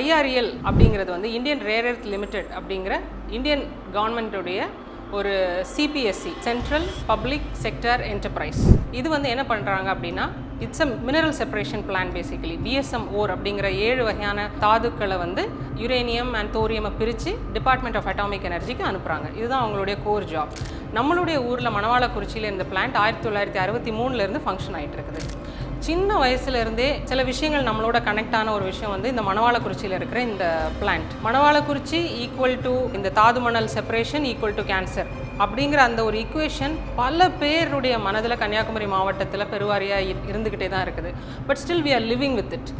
IRL அப்படிங்கிறது வந்து Indian rare earth limited அப்படிங்கிற இந்தியன் கவர்மெண்ட்டுடைய ஒரு CPSE central public sector enterprise இது வந்து என்ன பண்ணுறாங்க அப்படின்னா it's uh mineral separation plant basically BSM ore அப்படிங்கிற ஏழு வகையான தாதுக்களை வந்து யுரேனியம் அண்ட் தோரியமை பிரித்து டிபார்ட்மெண்ட் ஆஃப் அட்டாமிக் எனர்ஜிக்கு அனுப்புகிறாங்க இதுதான் அவங்களுடைய கோர் ஜாப் நம்மளுடைய ஊரில் மணவாளக்குறிச்சியில் இந்த பிளான்ட் ஆயிரத்தி தொள்ளாயிரத்தி அறுபத்தி மூணுலேருந்து ஃபங்க்ஷன் ஆகிட்டு இருக்குது. சின்ன வயசுலேருந்தே சில விஷயங்கள் நம்மளோட கனெக்ட் ஆன ஒரு விஷயம் வந்து இந்த மணவாளக்குறிச்சியில் இருக்கிற இந்த பிளான்ட் மணவாளக்குறிச்சி ஈக்குவல் டு இந்த தாது மணல் செப்பரேஷன் ஈக்குவல் டு கேன்சர் அப்படிங்கிற அந்த ஒரு ஈக்குவேஷன் பல பேருடைய மனதில் கன்னியாகுமரி மாவட்டத்தில் பெருவாரியாக இருந்துக்கிட்டே தான் இருக்குது. But still we are living with it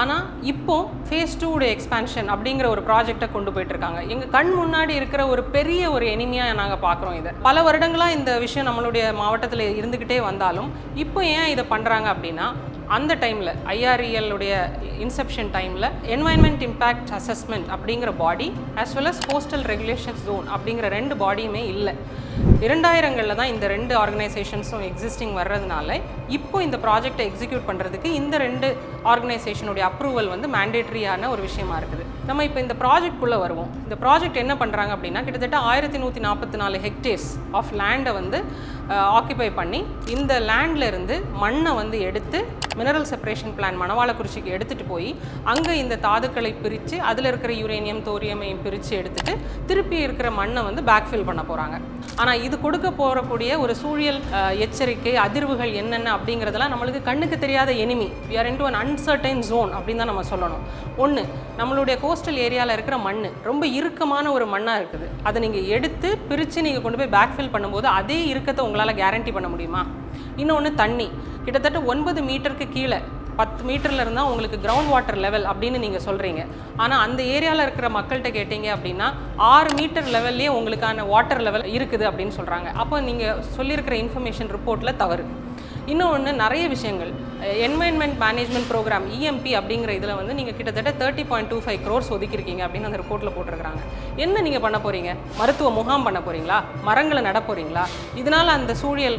ஆனால் இப்போ ஃபேஸ் டூடைய எக்ஸ்பான்ஷன் அப்படிங்கிற ஒரு ப்ராஜெக்டை கொண்டு போயிட்டுருக்காங்க. எங்கள் கண் முன்னாடி இருக்கிற ஒரு பெரிய ஒரு எனிமையாக நாங்கள் பார்க்குறோம் இதை. பல வருடங்களாக இந்த விஷயம் நம்மளுடைய மாவட்டத்தில் இருந்துக்கிட்டே வந்தாலும் இப்போ ஏன் இதை பண்ணுறாங்க அப்படின்னா அந்த டைமில் ஐஆர்இஎல்லுடைய இன்செப்ஷன் டைமில் என்வாயன்மெண்ட் இம்பேக்ட் அசஸ்மெண்ட் அப்படிங்கிற body as well as coastal regulation zone அப்படிங்கிற ரெண்டு பாடியுமே இல்லை. இரண்டாயிரங்களில் தான் இந்த ரெண்டு ஆர்கனைசேஷன்ஸும் எக்ஸிஸ்டிங் வர்றதுனால இப்போ இந்த ப்ராஜெக்டை எக்ஸிக்யூட் பண்ணுறதுக்கு இந்த ரெண்டு ஆர்கனைசேஷனுடைய அப்ரூவல் வந்து மேண்டேட்ரியான ஒரு விஷயமா இருக்குது. நம்ம இப்போ இந்த ப்ராஜெக்ட்குள்ளே வருவோம். இந்த ப்ராஜெக்ட் என்ன பண்ணுறாங்க அப்படின்னா கிட்டத்தட்ட ஆயிரத்தி நூற்றி நாற்பத்தி நாலு ஹெக்டேர்ஸ் ஆஃப் லேண்டை வந்து ஆக்கிபை பண்ணி இந்த லேண்ட்லேருந்து மண்ணை வந்து எடுத்து மினரல் செப்பரேஷன் பிளான் மணவாளக்குறிச்சிக்கு எடுத்துகிட்டு போய் அங்கே இந்த தாதுக்களை பிரித்து அதில் இருக்கிற யுரேனியம் தோரியமையும் பிரித்து எடுத்துட்டு திருப்பி இருக்கிற மண்ணை வந்து பேக்ஃபில் பண்ண போகிறாங்க ஆனால் இது கொடுக்க போகக்கூடிய ஒரு சூழியல் எச்சரிக்கை அதிர்வுகள் என்னென்ன அப்படிங்கிறதெல்லாம் நம்மளுக்கு கண்ணுக்கு தெரியாத enemy we are into an uncertain zone அப்படின்னு தான் நம்ம சொல்லணும். ஒன்று நம்மளுடைய கோஸ்டல் ஏரியாவில் இருக்கிற மண் ரொம்ப இறுக்கமான ஒரு மண்ணாக இருக்குது. அதை நீங்கள் எடுத்து பிரித்து நீங்கள் கொண்டு போய் பேக்ஃபில் பண்ணும்போது அதே இறுக்கத்தை உங்களால் கேரண்டி பண்ண முடியுமா? இன்னொன்று தண்ணி. கிட்டத்தட்ட ஒன்பது மீட்டருக்கு கீழே பத்து மீட்டரில் இருந்தால் உங்களுக்கு கிரவுண்ட் வாட்டர் லெவல் அப்படின்னு நீங்கள் சொல்கிறீங்க ஆனால் அந்த ஏரியாவில் இருக்கிற மக்கள்கிட்ட கேட்டீங்க அப்படின்னா ஆறு மீட்டர் லெவல்லே உங்களுக்கான வாட்டர் லெவல் இருக்குது அப்படின்னு சொல்கிறாங்க அப்போ நீங்கள் சொல்லியிருக்கிற இன்ஃபர்மேஷன் ரிப்போர்ட்டில் தவறு. இன்னொன்று நிறைய விஷயங்கள். என்வைன்மெண்ட் மேனேஜ்மெண்ட் ப்ரோக்ராம் இஎம்பி அப்படிங்கிற இதில் வந்து நீங்கள் கிட்டத்தட்ட thirty point two five crores ஒதுக்கியிருக்கீங்க அப்படின்னு அந்த ரிப்போர்ட்டில் போட்டிருக்காங்க என்ன நீங்கள் பண்ண போகிறீங்க மருத்துவ முகாம் பண்ண போகிறீங்களா மரங்களை நட போகிறீங்களா இதனால் அந்த சூழியல்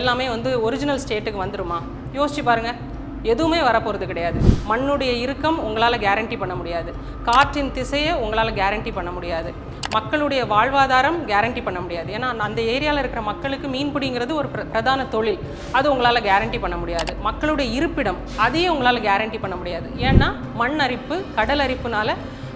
எல்லாமே வந்து ஒரிஜினல் ஸ்டேட்டுக்கு வந்துருமா? யோசிச்சு பாருங்கள் எதுவுமே வரப்போகிறது கிடையாது. மண்ணுடைய இறுக்கம் உங்களால் கேரண்டி பண்ண முடியாது. காற்றின் திசையை உங்களால் கேரண்டி பண்ண முடியாது. மக்களுடைய வாழ்வாதாரம் கேரண்டி பண்ண முடியாது. ஏன்னா அந்த- ஏரியாவில் இருக்கிற மக்களுக்கு மீன்பிடிங்கிறது ஒரு பிரதான தொழில். அது உங்களால் கேரண்டி பண்ண முடியாது. மக்களுடைய இருப்பிடம் அதையும் உங்களால் கேரண்டி பண்ண முடியாது. ஏன்னா மண் அரிப்பு கடல் அரிப்புனால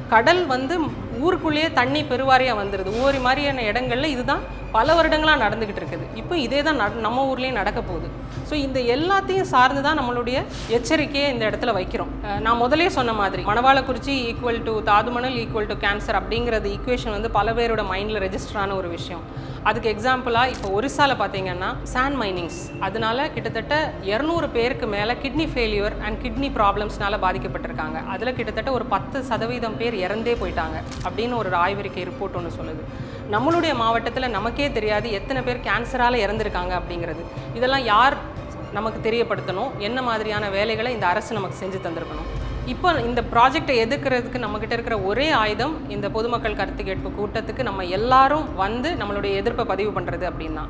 கடல் வந்து ஊருக்குள்ளேயே தண்ணி பெருவாரியாக வந்துடுது ஒவ்வொரு மாதிரியான இடங்கள்ல இதுதான் பல வருடங்களாக நடந்துக்கிட்டு இருக்குது. இப்போ இதே தான் நட- நம்ம ஊர்லேயும் நடக்க போகுது. ஸோ இந்த எல்லாத்தையும் சார்ந்து தான் நம்மளுடைய எச்சரிக்கையை இந்த இடத்துல வைக்கிறோம். நான் முதலே சொன்ன மாதிரி மணவாளக்குறிச்சி ஈக்குவல் டு தாதுமணல் ஈக்குவல் டு கேன்சர் அப்படிங்கிறது ஈக்குவேஷன் வந்து பல பேரோட மைண்டில் ரெஜிஸ்டர் ஆன ஒரு விஷயம். அதுக்கு எக்ஸாம்பிளாக இப்போ ஒரிசாவில் பார்த்தீங்கன்னா சாண்ட் மைனிங்ஸ் அதனால கிட்டத்தட்ட இரநூறு பேருக்கு மேலே கிட்னி ஃபெயிலியர் அண்ட் கிட்னி ப்ராப்ளம்ஸ்னால பாதிக்கப்பட்டிருக்காங்க. அதில் கிட்டத்தட்ட ஒரு பத்து சதவீதம் பேர் இறந்தே போயிட்டாங்க அப்படின்னு ஒரு ஆய்வறிக்கை ரிப்போர்ட் ஒன்று சொல்லுது. நம்மளுடைய மாவட்டத்தில் நமக்கே தெரியாது எத்தனை பேர் கேன்சரால் இறந்துருக்காங்க அப்படிங்கிறது. இதெல்லாம் யார் நமக்கு தெரியப்படுத்தணும்? என்ன மாதிரியான வேலைகளை இந்த அரசு நமக்கு செஞ்சு தந்திருக்கணும்? இப்போ இந்த ப்ராஜெக்டை எதிர்க்கிறதுக்கு நம்மக்கிட்ட இருக்கிற ஒரே ஆயுதம் இந்த பொதுமக்கள் கருத்து கேட்பு கூட்டத்துக்கு நம்ம எல்லாரும் வந்து நம்மளுடைய எதிர்ப்பை பதிவு பண்ணுறது அப்படின்னா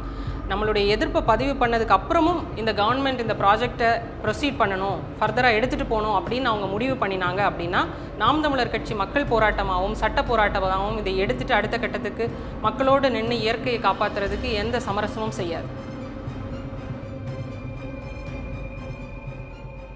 நம்மளுடைய எதிர்ப்பை பதிவு பண்ணதுக்கு அப்புறமும் இந்த கவர்மெண்ட் இந்த ப்ராஜெக்டை ப்ரொசீட் பண்ணணும் ஃபர்தராக எடுத்துகிட்டு போகணும் அப்படின்னு அவங்க முடிவு பண்ணினாங்க அப்படின்னா நாம் தமிழர் கட்சி மக்கள் போராட்டமாகவும் சட்ட போராட்டமாகவும் இதை எடுத்துகிட்டு அடுத்த கட்டத்துக்கு மக்களோடு நின்று இயற்கையை காப்பாற்றுறதுக்கு எந்த சமரசமும் செய்யாது.